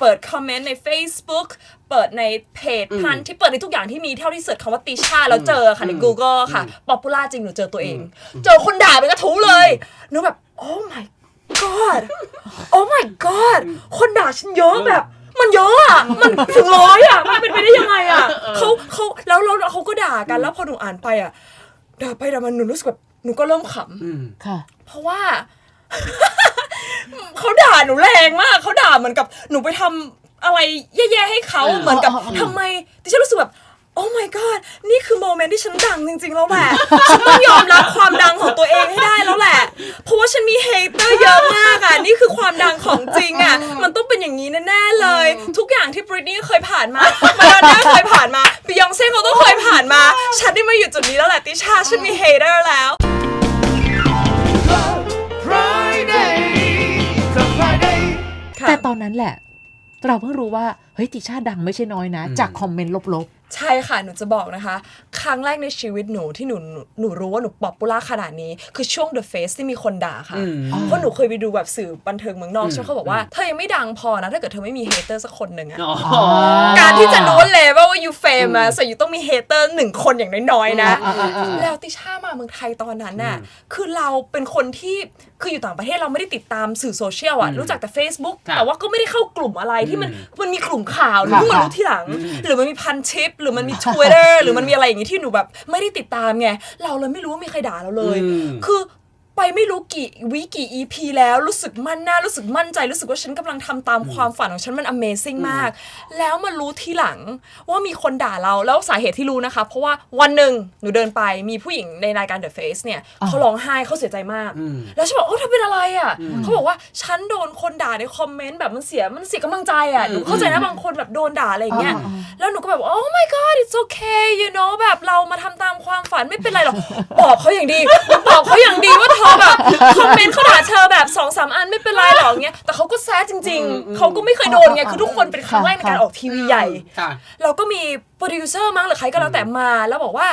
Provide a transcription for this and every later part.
เปิดคอมเมนต์ใน Facebook เปิดในเพจพันที่เปิดในทุกอย่างที่มีเท่าที่เสิร์ชคำว่าติชาแล้วเจอค่ะใน Google ค่ะป๊อปปูล่าจริงหนูเจอตัวเอง เจอคนด่าเป็นกระทู้เลยหนูแบบ oh my god oh my god คนด่าฉันเยอะแบบ มันเยอะอะมันถึงร้อยอะมันเป็นไปได้ยังไงอะเขาเขาแล้วแล้วเขาก็ด่ากันแล้วพอหนูอ่านไปอะด่าไปด่ามันหนูรู้สึกแบบหนูก็เริ่มขำค่ะ เพราะว่า เขาด่าหนูแรงมากเขาด่าเหมือนกับหนูไปทำอะไรแย่ๆให้เขาเออเหมือนกับเออเออ ทำไมดิฉันรู้สึกแบบ โอ้ my god นี่คือโมเมนต์ที่ฉันดังจริงๆแล้วแหละ ฉันต้องยอมรับความดังของตัวเองให้ได้แล้วแหละ เพราะว่าฉันมีเฮเตอร์เยอะมากอะ นี่คือความดังของจริงอะ มันต้องเป็นอย่างนี้แน่ๆเลย ทุกอย่างที่บริตนี่เคยผ่านมา มาดอนน่าเคยผ่านมาบิยองเซ่เขาต้องเคยผ่านมา ฉันได้มาอยู่จุดนี้แล้วแหละติชา ฉันมีเฮเตอร์แล้ว Friday แต่ตอนนั้นแหละ เราเพิ่งรู้ว่าเฮ้ยติช่าดังไม่ใช่น้อยนะ จากคอมเมนต์ลบ ใช่ค่ะ หนูจะบอกนะคะ ครั้งแรกในชีวิตหนูที่หนูหนูหนูรู้ว่าหนูป๊อปปูล่าขนาดนี้ คือช่วง The Face ที่มีคนด่าค่ะเพราะหนูเคยไปดูแบบสื่อบันเทิงเมืองนอกใช่ไหมเขาบอกว่า เธอยังไม่ดังพอนะ ถ้าเกิดเธอไม่มีเฮเตอร์สักคนหนึ่งอะอ๋อ การที่จะรู้เลยว่าว่า you famous อะ you ต้องมีเฮเตอร์หนึ่งคนอย่างน้อยๆนะ อ่าอ่าอ่า แล้วติช่ามาเมืองไทยตอนนั้นน่ะ คือเราเป็นคนที่คืออยู่ต่างประเทศเราไม่ได้ติดตามสื่อโซเชียลอะรู้จักแต่ Facebook ครับแต่ว่าก็ไม่ได้เข้ากลุ่มอะไรที่มันมันมีกลุ่มข่าวหนูค่ะเพิ่งมารู้ค่ะทีหลัง หรือมันมีพันชิปหรือมันมี Twitter หรือมันมีอะไรอย่างงี้ที่หนูแบบ ไม่ได้ติดตามไง เราเลยไม่รู้ว่ามีใครด่าเราเลย อืม คือ ไปไม่รู้กี่วิกี่ EP แล้วรู้สึกมั่นหน้ารู้สึกมั่นใจรู้สึกว่าฉันกำลังทำตามความฝันของฉันมัน Amazing มาก แล้วมารู้ทีหลังว่ามีคนด่าเราแล้วสาเหตุที่รู้นะคะ เพราะว่าวันหนึ่งหนูเดินไปมีผู้หญิงในรายการ The Face เนี่ยเขาร้องไห้เขาเสียใจมาก แล้วฉันบอกโอ้เธอเป็นอะไรอะเขาบอกว่าฉันโดนคนด่าในคอมเมนต์แบบมันเสียมันเสียกำลังใจอะหนูเข้าใจนะบางคนแบบโดนด่าอะไรอย่างเงี้ยอ่าแล้วหนูก็แบบ oh my god it's okay you know แบบเรามาทำตามความฝันไม่เป็นไรหรอกบอกเขาอย่างดีบอกเขาอย่างดีว่าเธอแบบคอมเมนต์เขาด่าเธอแบบสองสามอันไม่เป็นไรหรอกเงี้ยแต่เขาก็แซดจริง ๆ เขาก็ไม่เคยโดนไงคือทุกคนเป็นครั้งแรกในการออกทีวีใหญ่ ค่ะ เราก็มีโปรดิวเซอร์มั้งหรือใครก็แล้วแต่มาแล้วบอกว่า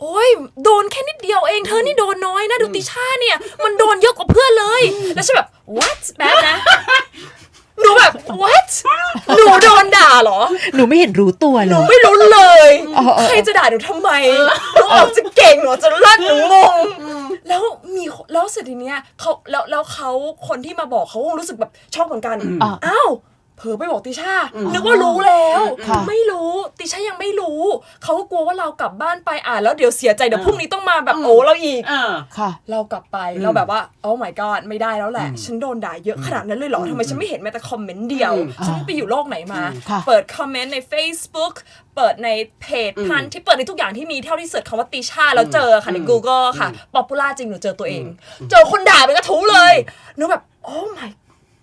โอ้ยโดนแค่นิดเดียวเอง เธอนี่โดนน้อยนะดูติช่าเนี่ย มันโดนเยอะกว่าเพื่อนเลย แล้วฉันแบบ what แบบนะ หนูแบบ what หนูโดนด่าเหรอ ๆ ห นูไม่เห็นรู้ตัวเลยไม่รู้เลยเออเออใครจะด่าหนูทำไมหนูออกจะเก่งหนูจะเลิศหนูงงแล้วมีแล้วเสร็จทีเนี้ยเขาแล้วแล้วเขาคนที่มาบอกเขาคงรู้สึกแบบช็อกเหมือนกันอะอ้าว เผลอไปบอกติช่านึกว่ารู้แล้วค่ะไม่รู้ติช่ายังไม่รู้ เขาก็กลัวว่าเรากลับบ้านไปอ่านแล้วเดี๋ยวเสียใจเดี๋ยวพรุ่งนี้ต้องมาแบบโอ้เราอีกเออค่ะเรากลับไปเราแบบว่าโอ้ my god ไม่ได้แล้วแหละ ฉันโดนด่าเยอะขนาดนั้นเลยเหรอทำไมฉันไม่เห็นแม้แต่คอมเมนต์เดียว ฉันไปอยู่โลกไหนมาค่ะเปิดคอมเมนต์ใน Facebook เปิดในเพจพันที่เปิดในทุกอย่างที่มีเท่าที่เสิร์ชคำว่าติชาแล้วเจอค่ะใน Google ค่ะป๊อปปูล่าจริงหนูเจอตัวเอง เจอคนด่าเป็นกระทู้เลยหนูแบบโอ้ my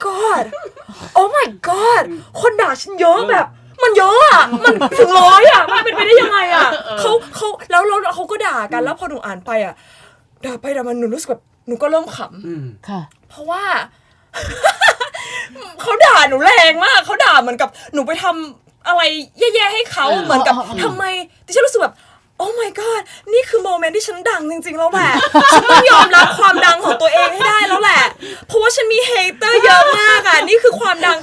god โอ้ my god คนด่าฉันเยอะแบบ มันเยอะอะ มันถึงร้อยอะ มันเป็นไปได้ยังไงอะเขาเขาแล้วแล้วเขาก็ด่ากันแล้วพอหนูอ่านไปอะด่าไปด่ามันหนูรู้สึกแบบหนูก็เริ่มขำค่ะเพราะว่า เขาด่าหนูแรงมากเขาด่าเหมือนกับหนูไปทำอะไรแย่ๆให้เขาเออ เหมือนกับเออเออทำไมดิฉันรู้สึกแบบ โอ้ my god นี่คือโมเมนต์ที่ฉันดังจริงๆแล้วแหละ ฉันต้องยอมรับความ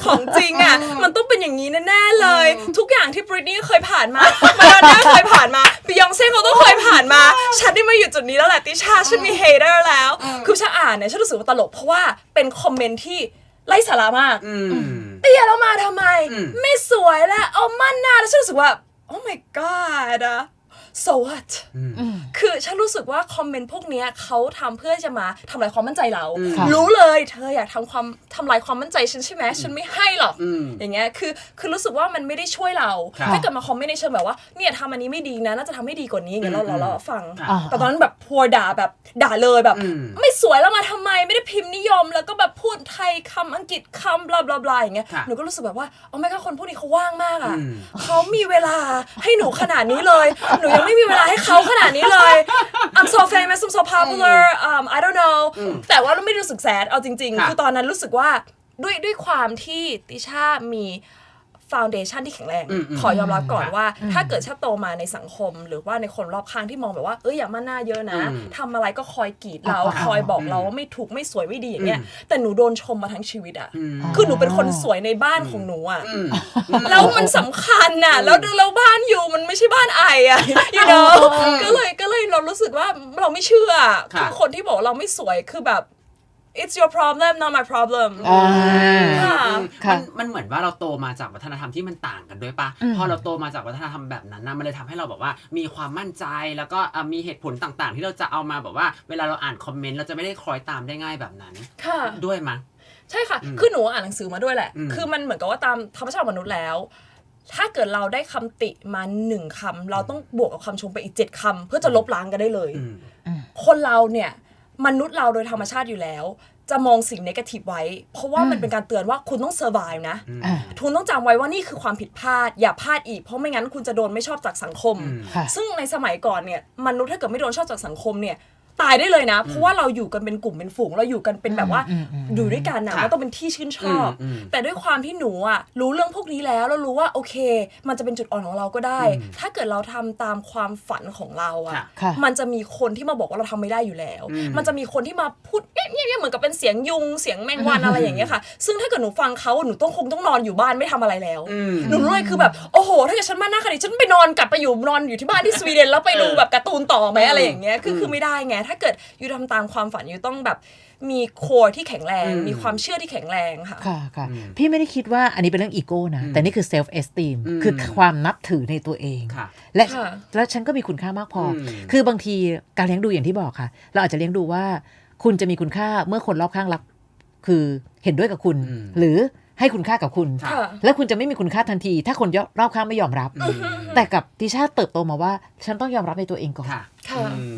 ของจริงอะ มันต้องเป็นอย่างนี้แน่ๆเลย ทุกอย่างที่บริตนี่เคยผ่านมามาดอนน่าเคยผ่านมาบิยองเซ่เขาต้องเคยผ่านมา ฉันได้มาอยู่จุดนี้แล้วแหละติชาฉันมีเฮเตอร์แล้ว คือฉันอ่านเนี่ยฉันรู้สึกว่าตลกเพราะว่าเป็นคอมเมนต์ที่ไร้สาระมากอืมเตี้ยแล้วมาทำไมอืมไม่สวยแล้วเอามั่นหน้าแล้วฉันรู้สึกว่า oh my god อะ so what คือฉันรู้สึกว่าคอมเมนต์พวกเนี้ยเขาทำเพื่อจะมาทำลายความมั่นใจเราค่ะรู้เลยเธออยากทำความทำลายความมั่นใจฉันใช่ไหมฉันไม่ให้หรอกอืมอย่างเงี้ยคือคือรู้สึกว่ามันไม่ได้ช่วยเราครับถ้าเกิดมาคอมเมนต์ในเชิงแบบว่าเนี่ยทำอันนี้ไม่ดีนะน่าจะทำให้ดีกว่านี้อย่างเงี้ยเราเราเราฟังอ่าแต่ตอนนั้นแบบพัวด่าแบบด่าเลยแบบอืมไม่สวยแล้วมาทำไมไม่ได้พิมพ์นิยม แล้วก็แบบพูดไทยคำอังกฤษคำบลาบลาบลาอย่างเงี้ยค่ะหนูก็รู้สึกแบบว่าเอาไม่ก็คนพวกนี้เขาว่างมากอะอืมเขามีเวลาให้หนูขนาดนี้เลยหนูยังไม่มีเวลาให้เขาขนาดนี้เลย I'm so famous I'm so popular um I don't know แต่ว่าเราไม่รู้สึกแซดเอาจริงค่ะๆคือตอนนั้นรู้สึกว่าด้วยด้วยความที่ติช่ามี ฟาวเดชันที่แข็งแรงอืมอืมขอยอมรับก่อนค่ะว่า ถ้าเกิดชาโตมาในสังคม หรือว่าในคนรอบข้างที่มองแบบว่าเอ้ยอย่ามาหน้าเยอะนะอืมทำอะไรก็คอยกรีดเราอ่าคอยบอกอืมเราว่าไม่ถูกไม่สวยไม่ดีอย่างเงี้ยอืมแต่หนูโดนชมมาทั้งชีวิตอะอืมคือหนูเป็นคนสวยในบ้านของหนูอะอืมแล้วมันสำคัญน่ะแล้วดูแล้วบ้านอยู่มันไม่ใช่บ้านไออะ you know ก็เลยก็เลยเรารู้สึกว่าเราไม่เชื่อค่ะคือคนที่บอกเราไม่สวยคือแบบ it's your problem not my problem อ่า ค่ะ ค่ะ มันมันเหมือนว่าเราโตมาจากวัฒนธรรมที่มันต่างกันด้วยปะอืม พอเราโตมาจากวัฒนธรรมแบบนั้นนะมันเลยทำให้เราแบบว่ามีความมั่นใจแล้วก็อะมีเหตุผลต่างๆ ที่เราจะเอามาแบบว่า เวลาเราอ่านคอมเมนต์เราจะไม่ได้คล้อยตามได้ง่ายแบบนั้น ค่ะ ด้วยมั้ยใช่ค่ะ อืมคือหนูอ่านหนังสือมาด้วยแหละ อืม คือมันเหมือนกับว่าตามธรรมชาติของมนุษย์แล้ว ถ้าเกิดเราได้คำติมาหนึ่งคำเราต้องบวกกับคำชมไปอีกเจ็ดคำเพื่อจะลบล้างกันได้เลย อืม คนเราเนี่ย มนุษย์เราโดยธรรมชาติอยู่แล้ว จะมองสิ่งนกาทีฟไว้ เพราะว่ามันเป็นการเตือนว่าคุณต้องเซอร์ไ e นะอ่าคุณต้องจำไว้ว่านี่คือความผิดพลาด อย่าพลาดอีก เพราะไม่งั้นคุณจะโดนไม่ชอบจากสังคมอืมค่ะซึ่งในสมัยก่อนเนี่ยมนุษย์ถ้าเกิดไม่โดนชอบจากสังคมเนี่ย ตายได้เลยนะ เพราะว่าเราอยู่กันเป็นกลุ่มเป็นฝูง เราอยู่กันเป็นแบบว่าอืมอืมอืมอยู่ด้วยกันนะค่ะมันต้องเป็นที่ชื่นชอบอืมอืมแต่ด้วยความที่หนูอะรู้เรื่องพวกนี้แล้วแล้วรู้ว่าโอเค มันจะเป็นจุดอ่อนของเราก็ได้อืมถ้าเกิดเราทำตามความฝันของเราอะค่ะค่ะมันจะมีคนที่มาบอกว่าเราทำไม่ได้อยู่แล้วอืมมันจะมีคนที่มาพูดเงียบๆเหมือนกับเป็นเสียงยุงเสียงแมงวันอะไรอย่างเงี้ยค่ะ ซึ่งถ้าเกิดหนูฟังเขาหนูต้องคงต้องนอนอยู่บ้านไม่ทำอะไรแล้วอืมหนูรู้เลยคือแบบโอ้โห ถ้าเกิดฉันมาหน้าคดีฉันไปนอนกลับไปอยู่นอนอยู่ที่บ้านที่สวีเดนแล้วไปดูแบบการ์ตูนต่อไหมอะไรอย่างเงี้ยคือคือไม่ได้ไงถ้าเกิดอยู่ทำตามความฝันอยู่ต้องแบบมีโคที่แข็งแรงอืมมีความเชื่อที่แข็งแรงค่ะค่ะค่ะอืมพี่ไม่ได้คิดว่าอันนี้เป็นเรื่องอีโก้นะอืมแต่นี่คือเซลฟ์เอสติมอืมคือความนับถือในตัวเองค่ะและค่ะแล้วฉันก็มีคุณค่ามากพออมคือบางทีการเลี้ยงดูอย่างที่บอกค่ะ เราอาจจะเลี้ยงดูว่า คุณจะมีคุณค่าเมื่อคนรอบข้างรับคือเห็นด้วยกับคุณอืมหรือให้คุณค่ากับคุณค่ะค่ะแล้วคุณจะไม่มีคุณค่าทันที ถ้าคนรอบข้างไม่ยอมรับ แต่กับติชาเติบโตมาว่า ฉันต้องยอมรับในตัวเองก่อนค่ะค่ะอืม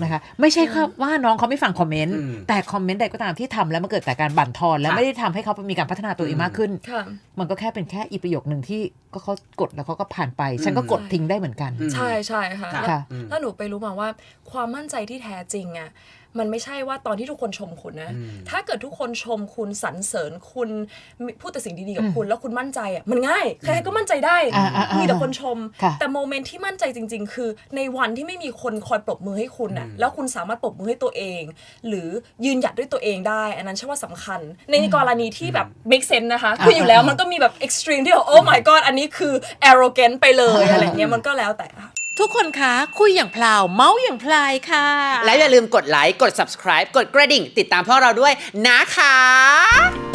นะคะไม่ใช่ครับว่าน้องเขาไม่ฟังคอมเมนต์อืมแต่คอมเมนต์ใดก็ตามที่ทำแล้วมันเกิดแต่การบั่นทอน และค่ะไม่ได้ทำให้เขามีการพัฒนาตัวเองมากขึ้นค่ะมันก็แค่เป็นแค่อีประโยคหนึ่งที่ก็เขากดแล้วเขาก็ผ่านไป ฉันก็กดทิ้งได้เหมือนกันอืมใช่ใช่ค่ะค่ะแล้วค่ะอืมแล้วหนูไปรู้มาว่าความมั่นใจที่แท้จริงอะ มันไม่ใช่ว่าตอนที่ทุกคนชมคุณนะอืมถ้าเกิดทุกคนชมคุณสรรเสริญคุณมีพูดแต่สิ่งดีๆกับคุณ แล้วคุณมั่นใจอะมันง่ายใครๆก็มั่นใจได้อ่าอ่าอ่ามีมีแต่คนชมค่ะแต่โมเมนต์ที่มั่นใจจริง ๆ คือ ในวันที่ไม่มีคนคอยปรบมือให้คุณอะอืมแล้วคุณสามารถปรบมือให้ตัวเอง หรือยืนหยัดด้วยตัวเองได้ อันนั้นใช่ว่าสำคัญ ในกรณีที่แบบ make sense นะคะคืออยู่แล้วมันก็มีแบบ extreme ที่แบบ oh my god อันนี้คือ arrogant ไปเลยอะไรเงี้ยมันก็แล้วแต่ค่ะ ทุกคนคะคุยอย่างพลาว เมาส์อย่างพลายค่ะ แล้วอย่าลืมกดไลค์ กด subscribe กดกระดิ่ง ติดตามพวกเราด้วยนะคะ